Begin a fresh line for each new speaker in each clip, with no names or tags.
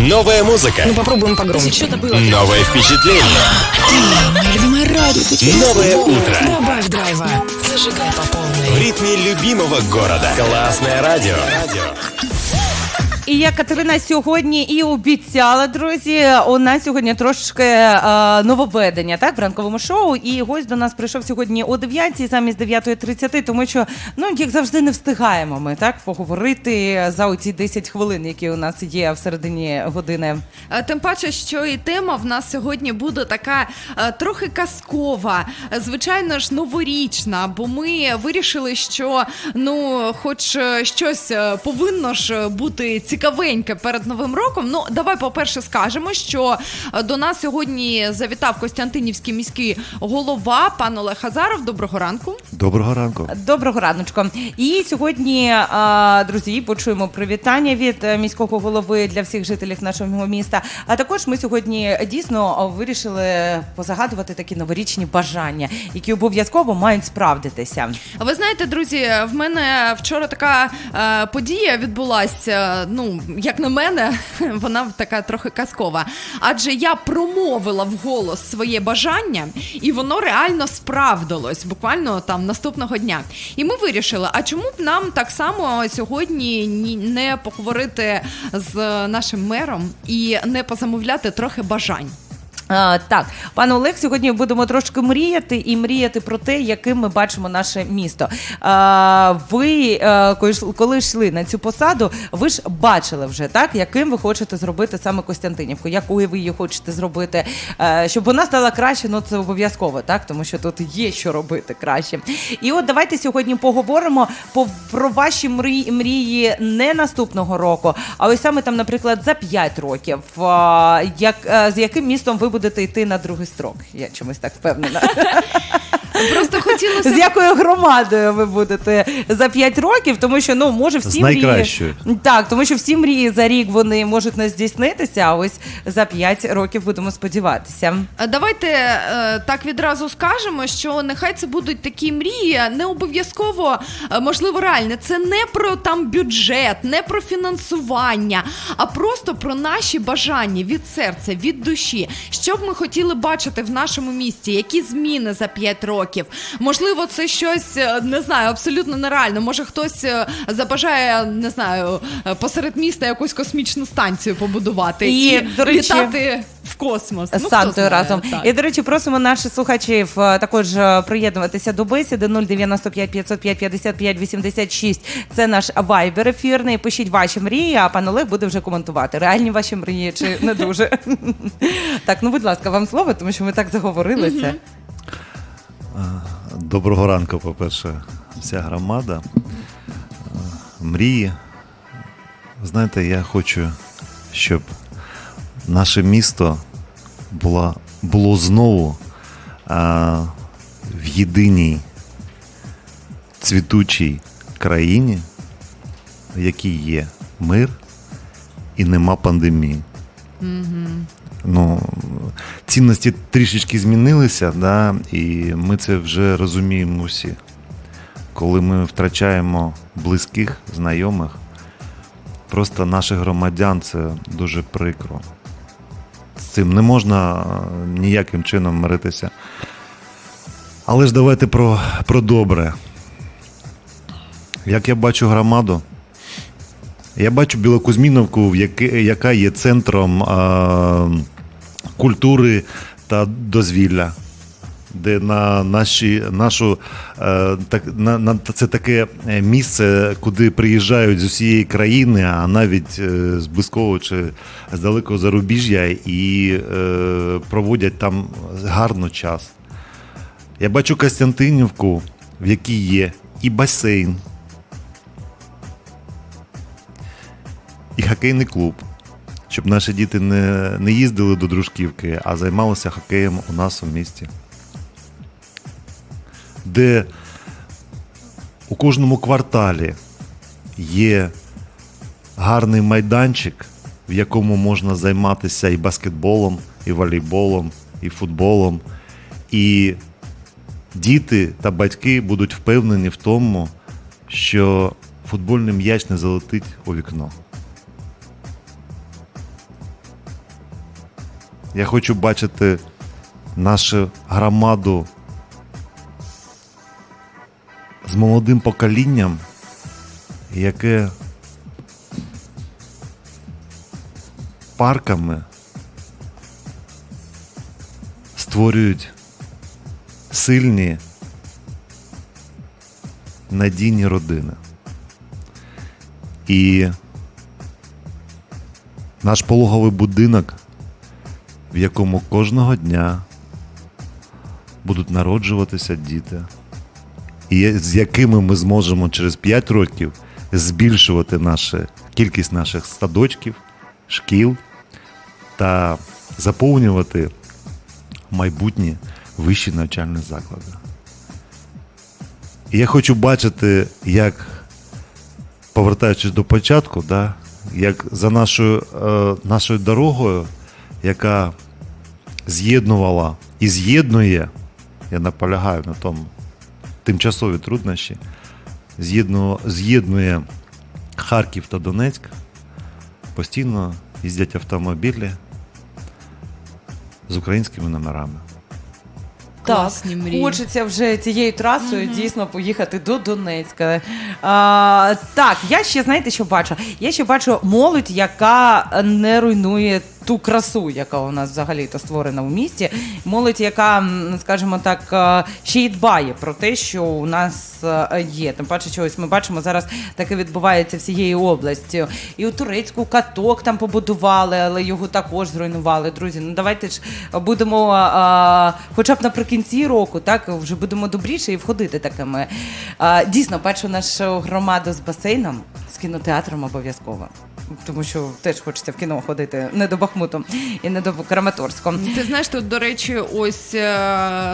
Новая музыка.
Ну попробуем погромче.
Что-то было.
Новое впечатление.
Любимая радио. ты чё?
Новое утро.
Добавь драйва. Зажигай по
В
полной.
ритме любимого города. Классное радио.
І я Катерина сьогодні і обіцяла, друзі. У нас сьогодні трошки е, нововведення, так, в ранковому шоу. І гость до нас прийшов сьогодні о 9 замість 9.30, тому що, ну, як завжди, не встигаємо ми так поговорити за оці 10 хвилин, які у нас є в середині години.
Е, Тим паче, що і тема в нас сьогодні буде така е, трохи казкова, звичайно ж, новорічна, бо ми вирішили, що ну, хоч е, щось е, повинно ж бути цікавеньке перед новим роком. Ну, давай, по-перше, скажемо, що е, до нас сьогодні завітав Костянтинівський міський голова пан Олег Хазаров. Доброго ранку.
Доброго ранку.
Доброго раночку. І сьогодні, друзі, почуємо привітання від е, міського голови для всіх жителів нашого міста. А також ми сьогодні дійсно вирішили позагадувати такі новорічні бажання, які обов'язково мають справдитися.
Ви знаєте, друзі, в мене вчора така е, подія відбулася. Ну, як на мене, вона така трохи казкова. Адже я промовила вголос своє бажання, і воно реально справдилось буквально там наступного дня. І ми вирішили, а чому б нам так само сьогодні ні- не поговорити з нашим мером і не позамовляти трохи бажань?
А, так, пане Олег, сьогодні будемо трошки мріяти і мріяти про те, яким ми бачимо наше місто. А, ви, е, коли йшли на цю посаду, ви ж бачили вже так, яким ви хочете зробити саме Костянтинівку, якою ви її хочете зробити, Е, щоб вона стала краще, ну це обов'язково, так, тому що тут є що робити краще. І от давайте сьогодні поговоримо по, про ваші мрії, мрії не наступного року, а ось саме там, наприклад, за 5 років. А, як, е, з яким містом ви будете йти на другий строк? Я чомусь так впевнена.
Просто хотілося
З якою громадою ви будете за 5 років, тому що ну може всі
З найкращою.
мрії так, тому що всі мрії за рік вони можуть не здійснитися. А ось за 5 років будемо сподіватися.
Давайте е, так відразу скажемо, що нехай це будуть такі мрії, не обов'язково е, можливо реальне. Це не про там бюджет, не про фінансування, а просто про наші бажання від серця, від душі. Що б ми хотіли бачити в нашому місті, які зміни за 5 років. Можливо, це щось е, не знаю, абсолютно нереально. Може, хтось е, забажає, не знаю, е, посеред міста якусь космічну станцію побудувати
І,
і,
до речі,
літати в космос.
з
Ну,
Сантою
знає,
разом.
так.
І, до речі, просимо наших слухачів також приєднуватися до бесіди 095 505 55 86. Це наш вайбер ефірний. Пишіть ваші мрії, а пан Олег буде вже коментувати. Реальні ваші мрії чи не дуже. Так, ну будь ласка, вам слово, тому що ми так заговорилися.
Доброго ранку, по-перше, вся громада. Е, Мрії. Знаєте, я хочу, щоб наше місто було, було знову а, в єдиній цвітучій країні, в якій є мир і нема пандемії. Ну, цінності трішечки змінилися, да, і ми це вже розуміємо всі. Коли ми втрачаємо близьких, знайомих, просто наших громадян це дуже прикро. З цим не можна е, ніяким чином миритися. Але ж давайте про, про добре. Як я бачу громаду, я бачу Білокузьміновку, яка є центром культури та дозвілля, де на наші, нашу, е, так, на, на, це таке е, місце, куди приїжджають з усієї країни, а навіть е, з близького чи з далекого зарубіжжя, і е, проводять там гарно час. Я бачу Костянтинівку, в якій є і басейн, і хокейний клуб, щоб наші діти не, не їздили до дружківки, а займалися хокеєм у нас у місті. Де у кожному кварталі є гарний майданчик, в якому можна займатися і баскетболом, і волейболом, і футболом. І діти та батьки будуть впевнені в тому, що футбольний м'яч не залетить у вікно. Я хочу бачити нашу громаду з молодим поколінням, яке парками створюють сильні надійні родини. І наш пологовий будинок, в якому кожного дня будуть народжуватися діти, і з якими ми зможемо через 5 років збільшувати нашу кількість наших садочків, шкіл та заповнювати майбутні вищі навчальні заклади. І я хочу бачити, як, повертаючись до початку, да, як за нашою, е, нашою дорогою, яка з'єднувала і з'єднує, я наполягаю на тому, тимчасові труднощі, з'єднує, Харків та Донецьк, постійно їздять автомобілі з українськими номерами.
Класні
так,
мрії.
хочеться вже цією трасою дійсно поїхати до Донецька. А, так, я ще знаєте, що бачу? Я ще бачу молодь, яка не руйнує ту красу, яка у нас взагалі то створена в місті. Молодь, яка, скажімо так, е, ще й дбає про те, що у нас е, є. Тим паче, чогось ми бачимо зараз таке відбувається всією областю. І у Турецьку каток там побудували, але його також зруйнували. Друзі, ну давайте ж будемо, а, хоча б наприкінці року, так вже будемо добріше і входити такими. А, дійсно, бачу нашу громаду з басейном, з кінотеатром обов'язково. Тому що теж хочеться в кіно ходити не до Бахмуту і не до Краматорську.
Ти знаєш, тут, до речі, ось е,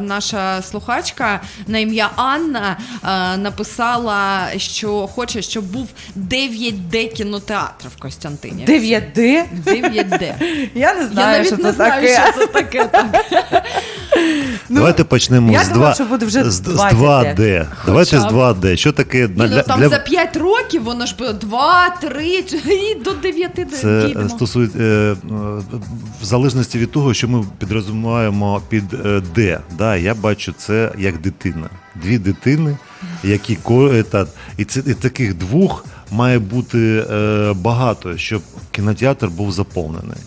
наша слухачка на ім'я Анна е, написала, що хоче, щоб був 9D кінотеатр в Костянтині.
9D?
9D.
Я не
Я
знаю,
навіть
що
не
це
знаю,
таке.
що це таке. Так.
Давайте почнемо
я
з,
думала,
2,
що буде вже
з, з
20D.
2D. Давайте з 2D. Що таке
Ні, ну, там за 5 років воно ж буде 2, 3 і до 9
Це е,
дійдемо.
стосується е, е, в залежності від того, що ми підрозуміємо під е, де. Да, я бачу це як дитина. Дві дитини, які е, та- і це і таких двох має бути е, багато, щоб кінотеатр був заповнений.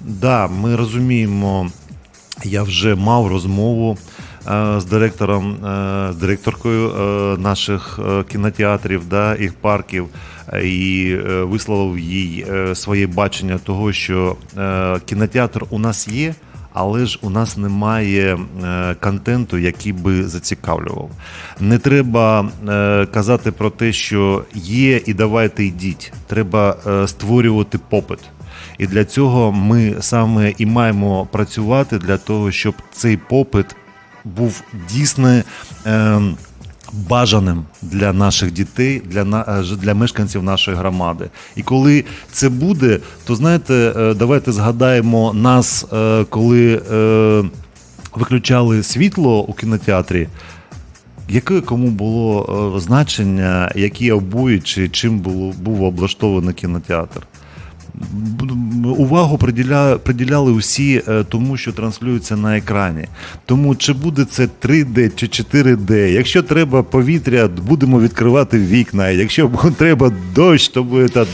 Да, ми розуміємо. Я вже мав розмову е, з директором, е, з директоркою е, наших е, кінотеатрів, да, їх парків, е, і е, висловив їй е, своє бачення того, що е, кінотеатр у нас є. Але ж у нас немає е, контенту, який би зацікавлював. Не треба е, казати про те, що є, і давайте йдіть. Треба е, створювати попит. І для цього ми саме і маємо працювати для того, щоб цей попит був дійсно е, бажаним для наших дітей, для, е, для мешканців нашої громади. І коли це буде, то знаєте, е, давайте згадаємо нас, е, коли виключали світло у кінотеатрі. Яке кому було значення, які обої чи чим було, був облаштований кінотеатр? Увагу приділя, приділяли усі е, тому, що транслюється на екрані. Тому чи буде це 3D чи 4D, якщо треба повітря, будемо відкривати вікна. Якщо треба дощ, то буде та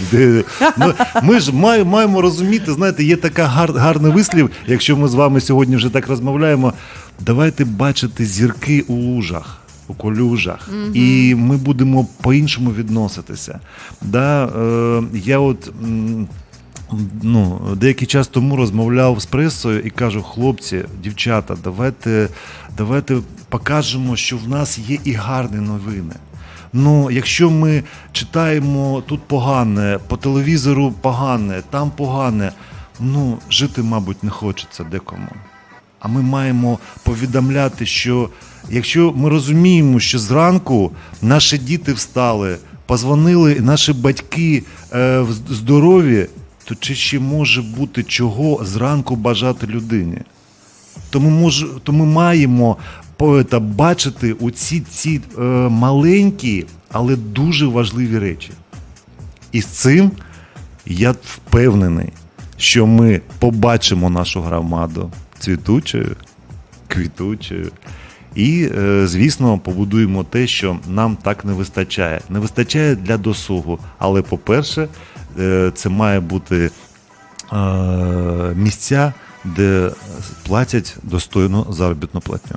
ну, ми ж має- маємо розуміти, знаєте, є така гар, гарний вислів, якщо ми з вами сьогодні вже так розмовляємо. Давайте бачити зірки у лужах. У колюжах, і ми будемо по-іншому відноситися. Да, е, я от ну, деякий час тому розмовляв з пресою і кажу: хлопці, дівчата, давайте, давайте покажемо, що в нас є і гарні новини. Ну, якщо ми читаємо тут погане, по телевізору погане, там погане, ну жити, мабуть, не хочеться декому. А ми маємо повідомляти, що якщо ми розуміємо, що зранку наші діти встали, позвонили, наші батьки е, здорові, то чи ще може бути чого зранку бажати людині? То ми, мож, то ми маємо по- та, бачити оці ці е, маленькі, але дуже важливі речі. І з цим я впевнений, що ми побачимо нашу громаду цвітучою, квітучою. І, е, звісно, побудуємо те, що нам так не вистачає. Не вистачає для досугу. Але, по-перше, це має бути е, місця, де платять достойну заробітну платню.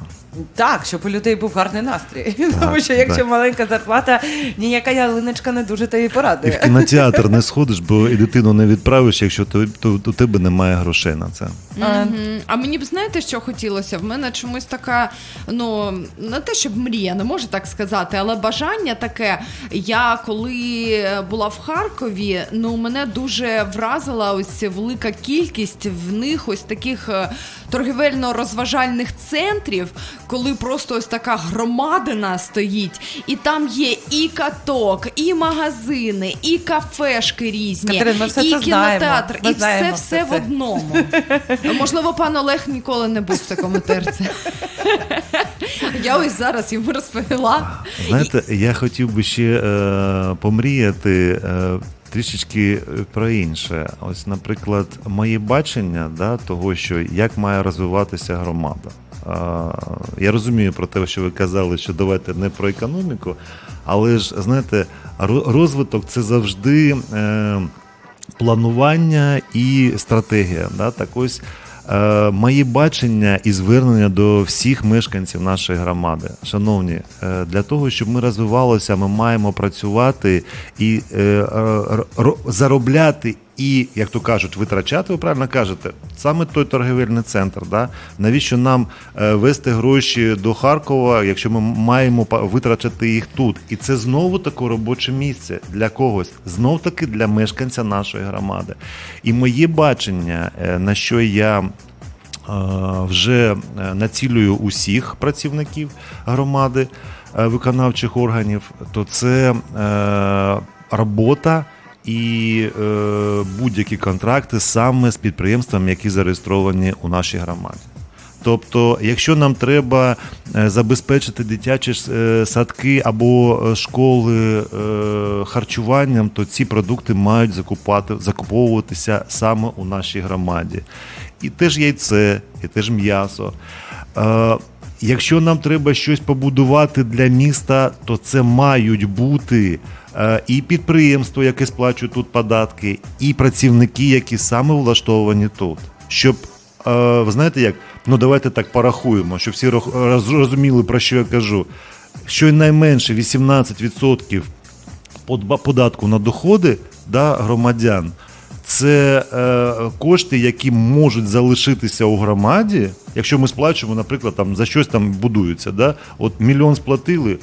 Так, щоб у людей був гарний настрій. Тому що якщо
так.
маленька зарплата, ніяка ялиночка не дуже тобі
І в
порадує.
кінотеатр не сходиш, бо і дитину не відправиш, якщо то, то, у тебе немає грошей на це.
Мгм. А мені б знаєте, що хотілося? В мене чомусь така, ну не те, щоб мрія, не можу так сказати, але бажання таке. Я коли була в Харкові, ну мене дуже вразила ось велика кількість в них ось таких е, торгівельно-розважальних центрів, коли просто ось така громадина стоїть, і там є і каток, і магазини, і кафешки різні,
Катерина, ми все
і
це знаємо.
кінотеатр,
Ми
і
знаємо
все
все
все в
це.
одному. Можливо, пан Олег ніколи не був в такому терці. Я ось зараз йому розповіла.
Знаєте, я хотів би ще е, помріяти е, трішечки е, про інше. Ось, наприклад, моє бачення да, того, що як має розвиватися громада. Я розумію про те, що ви казали, що давайте не про економіку, але ж знаєте, розвиток це завжди. Е, планування і стратегія. Так ось е, мої бачення і звернення до всіх мешканців нашої громади. Шановні, е, для того, щоб ми розвивалися, ми маємо працювати і заробляти. І, як то кажуть, витрачати, ви правильно кажете, саме той торгівельний центр. Да? Навіщо нам е, вести гроші до Харкова, якщо ми маємо витрачати їх тут? І це знову таке робоче місце для когось, знов таки для мешканця нашої громади. І моє бачення, е, на що я е, вже націлюю усіх працівників громади виконавчих органів, то це робота і е, будь-які контракти саме з підприємствами, які зареєстровані у нашій громаді. Тобто, якщо нам треба е, забезпечити дитячі е, садки або е, школи харчуванням, то ці продукти мають закупати, закуповуватися саме у нашій громаді. І теж яйце, і теж м'ясо. Якщо нам треба щось побудувати для міста, то це мають бути і підприємство, яке сплачує тут податки, і працівники, які саме влаштовані тут. Щоб Е, ви знаєте як? Ну давайте так порахуємо, щоб всі розуміли, про що я кажу. Щонайменше 18% податку на доходи да, громадян це е, кошти, які можуть залишитися у громаді, якщо ми сплачуємо, наприклад, там за щось там будується. Да? От мільйон сплатили.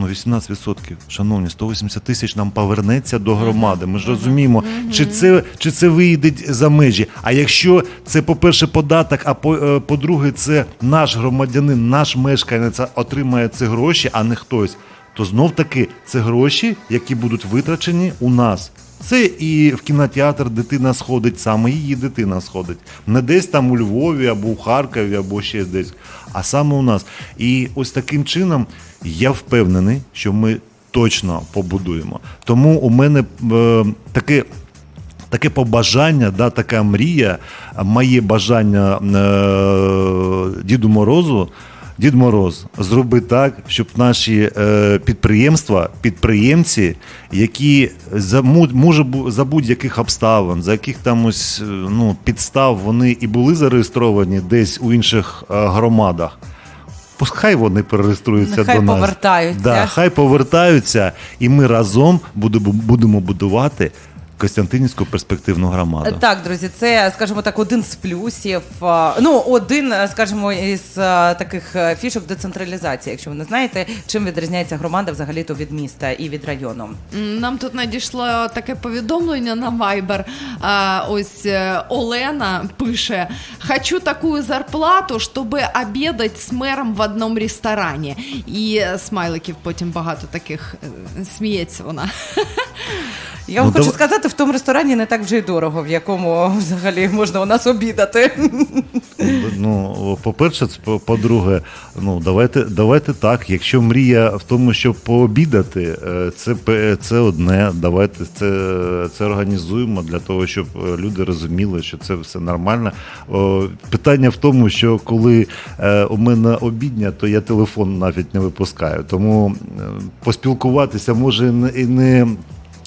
Ну, 18%, шановні, 180 тисяч нам повернеться до громади. Ми ж розуміємо, чи це, чи це вийде за межі. А якщо це, по-перше, податок, а е, по-друге, це наш громадянин, наш мешканець отримає ці гроші, а не хтось, то знов таки це гроші, які будуть витрачені у нас. Це і в кінотеатр дитина сходить, саме її дитина сходить. Не десь там у Львові або у Харкові, або ще десь, а саме у нас. І ось таким чином я впевнений, що ми точно побудуємо. Тому у мене е, таке. Таке побажання, да, така мрія, моє бажання е, Діду Морозу. Дід Мороз, зроби так, щоб наші е, підприємства, підприємці, які за може за будь-яких обставин, за яких там ось е, ну, підстав вони і були зареєстровані десь у інших е, громадах. Хай вони перереєструються
Нехай
до нас.
повертаються.
Да, хай повертаються, і ми разом будемо, будемо будувати Костянтинівську перспективну громаду.
Так, друзі, це, скажімо так, один з плюсів. Ну, один, е, скажімо, із е, таких е, фішок децентралізації. Якщо ви не знаєте, чим відрізняється громада взагалі-то від міста і від району.
Нам тут надійшло таке повідомлення на Viber. А, ось е, Олена пише: Хочу таку зарплату, щоб обідати з мером в одному ресторані. І е, смайликів потім багато таких е, сміється вона.
Я вам
Ну,
хочу
дав-
сказати, в тому ресторані не так вже й дорого, в якому взагалі можна у нас обідати.
Ну, по-перше, по-друге, ну давайте, давайте так. Якщо мрія в тому, щоб пообідати, е, це, це одне. Давайте це, це організуємо для того, щоб е, люди розуміли, що це все нормально. Питання в тому, що коли е, у мене обідня, то я телефон навіть не випускаю. Тому поспілкуватися може і не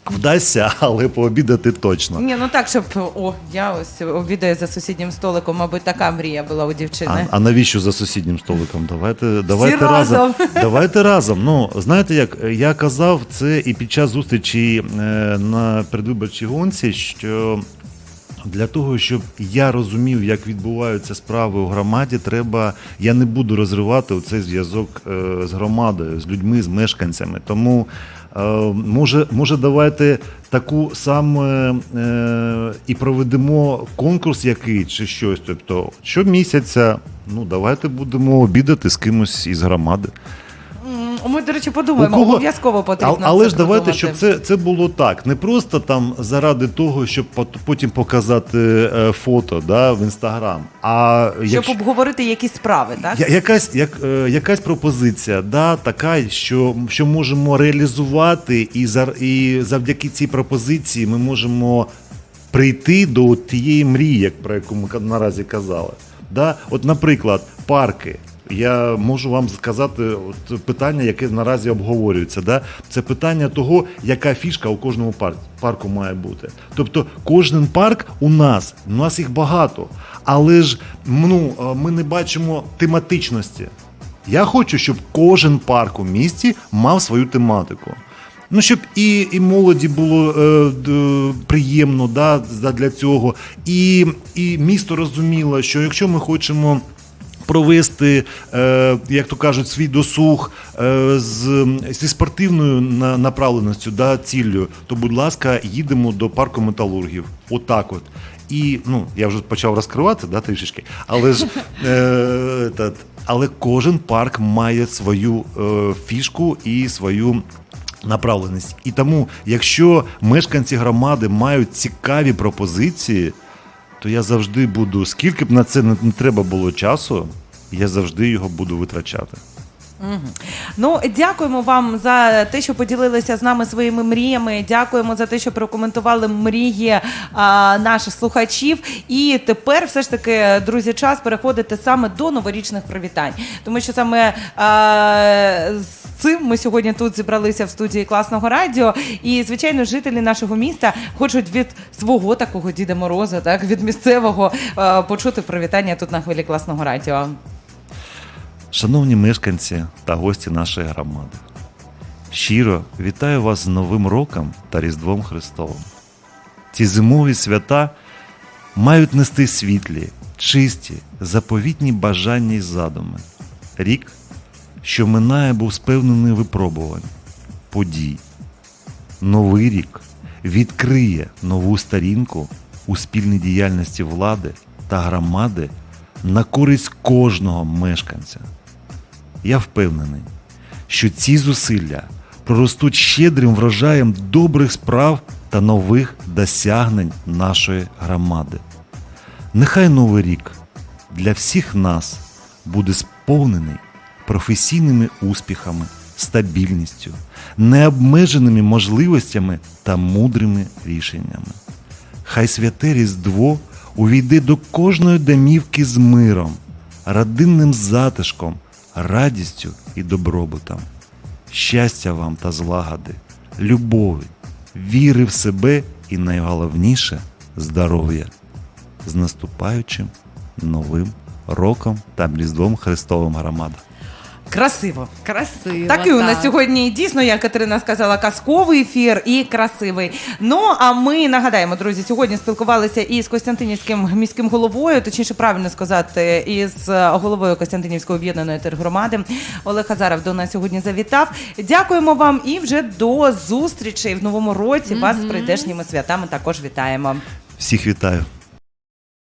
вдасться, але пообідати точно.
Ні, ну так, щоб о, я ось обідаю за сусіднім столиком, мабуть, така мрія була у дівчини.
А, а навіщо за сусіднім столиком? Давайте, давайте
разом.
разом. Давайте разом. Ну знаєте, як я казав це і під час зустрічі е, на передвиборчій гонці, що для того, щоб я розумів, як відбуваються справи у громаді, треба. Я не буду розривати цей зв'язок е, з громадою, з людьми, з мешканцями. Тому може, може, давайте таку саме е, і проведемо конкурс який чи щось. Тобто, щомісяця, ну давайте будемо обідати з кимось із громади.
Ми, до речі, подумаємо,
кого-
обов'язково потрібно.
Але
це
ж давайте,
продумати.
щоб це, це було так. Не просто там заради того, щоб пот- потім показати е, фото да, в інстаграм. А
Щоб
якщо,
обговорити якісь справи, так?
я- якась, як, е, якась пропозиція, да, така, що, що можемо реалізувати, і, зар, і завдяки цій пропозиції ми можемо прийти до тієї мрії, як про яку ми наразі казали. Да? От, наприклад, парки. Я можу вам сказати от питання, яке наразі обговорюється. Да? Це питання того, яка фішка у кожному парку, має бути. Тобто, кожен парк у нас, у нас їх багато, але ж ну, ми не бачимо тематичності. Я хочу, щоб кожен парк у місті мав свою тематику. Ну, щоб і, і молоді було е, приємно да, для цього, і, і місто розуміло, що якщо ми хочемо. Провести, е, як то кажуть, свій досуг е, з, зі спортивною на- направленістю, да, ціллю, то, будь ласка, їдемо до парку металургів. Отак от. І ну, я вже почав розкривати да, трішечки, але ж е, та, але кожен парк має свою е, фішку і свою направленість. І тому, якщо мешканці громади мають цікаві пропозиції, то я завжди буду, скільки б на це не треба було часу, я завжди його буду витрачати.
Ну, дякуємо вам за те, що поділилися з нами своїми мріями. Дякуємо за те, що прокоментували мрії а, наших слухачів. І тепер, все ж таки, друзі, час переходити саме до новорічних привітань, тому що саме а, з цим ми сьогодні тут зібралися в студії класного радіо. І, звичайно, жителі нашого міста хочуть від свого такого Діда Мороза, так від місцевого а, почути привітання тут на хвилі класного радіо.
Шановні мешканці та гості нашої громади, щиро вітаю вас з Новим роком та Різдвом Христовим. Ці зимові свята мають нести світлі, чисті, заповітні бажання й задуми. Рік, що минає, був сповнений випробувань, подій. Новий рік відкриє нову сторінку у спільній діяльності влади та громади на користь кожного мешканця. Я впевнений, що ці зусилля проростуть щедрим врожаєм добрих справ та нових досягнень нашої громади. Нехай новий рік для всіх нас буде сповнений професійними успіхами, стабільністю, необмеженими можливостями та мудрими рішеннями. Хай святе Різдво увійде до кожної домівки з миром, родинним затишком, радістю і добробутом. Щастя вам та злагоди, любові, віри в себе і найголовніше здоров'я. З наступаючим новим роком та Різдвом Христовим громада.
Красиво.
Красиво.
Такий у нас сьогодні дійсно, як Катерина сказала, казковий ефір і красивий. Ну а ми нагадаємо, друзі, сьогодні спілкувалися із Костянтинівським міським головою, точніше правильно сказати, із е, головою Костянтинівської об'єднаної тергромади. Олег Азаров до нас сьогодні завітав. Дякуємо вам і вже до зустрічей в новому році. Вас з прийдешніми святами також вітаємо.
Всіх вітаю!